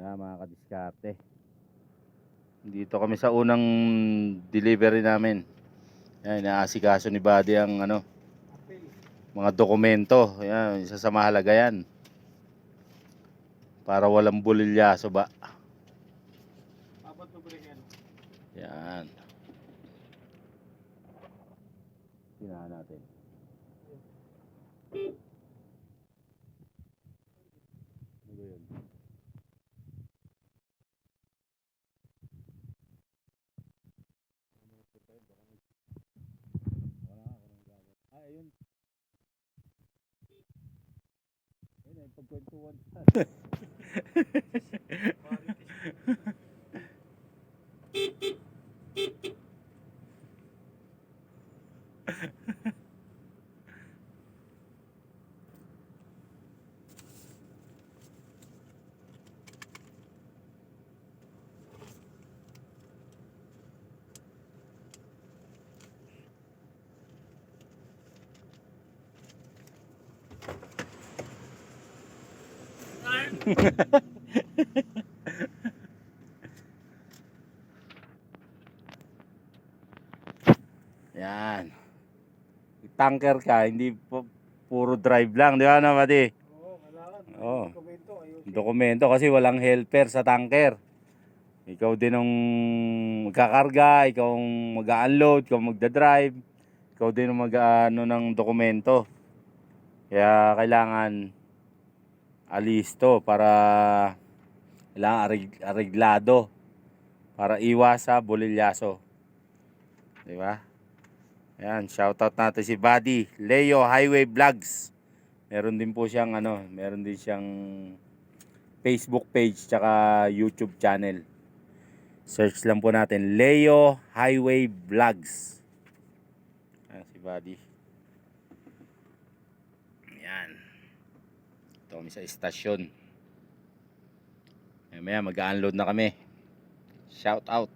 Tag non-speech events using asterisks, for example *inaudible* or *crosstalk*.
Yan mga kadiskarte. Dito kami sa unang delivery namin. Yan, inaasikaso ni Buddy ang ano, mga dokumento. Yan, isa sa mahalaga yan. Para walang bulilyaso ba. Yan. Tinahan natin. Ano ba yun? Ah, ayun. Ayun, ay pagkwentuhan. *laughs* *laughs* Yan. Tanker ka, hindi pu- puro drive lang, di ba na, Buddy? Oo, kailangan. Oo. Dokumento, ayusin. Dokumento kasi walang helper sa tanker. Ikaw din ang magkakarga, ikaw ang mag-unload, ikaw magdadrive, ikaw din ang mag-ano ng dokumento. Kaya kailangan alis to para kailangan arig- areglado para iwas sa bolilyaso. Di ba? Ayan, shoutout natin si Buddy, Leo Highway Vlogs. Meron din po siyang ano, meron din siyang Facebook page tsaka YouTube channel. Search lang po natin Leo Highway Vlogs. Ayan si Buddy. Ayan. Ito kami sa istasyon. Maya mag-unload na kami. Shout out.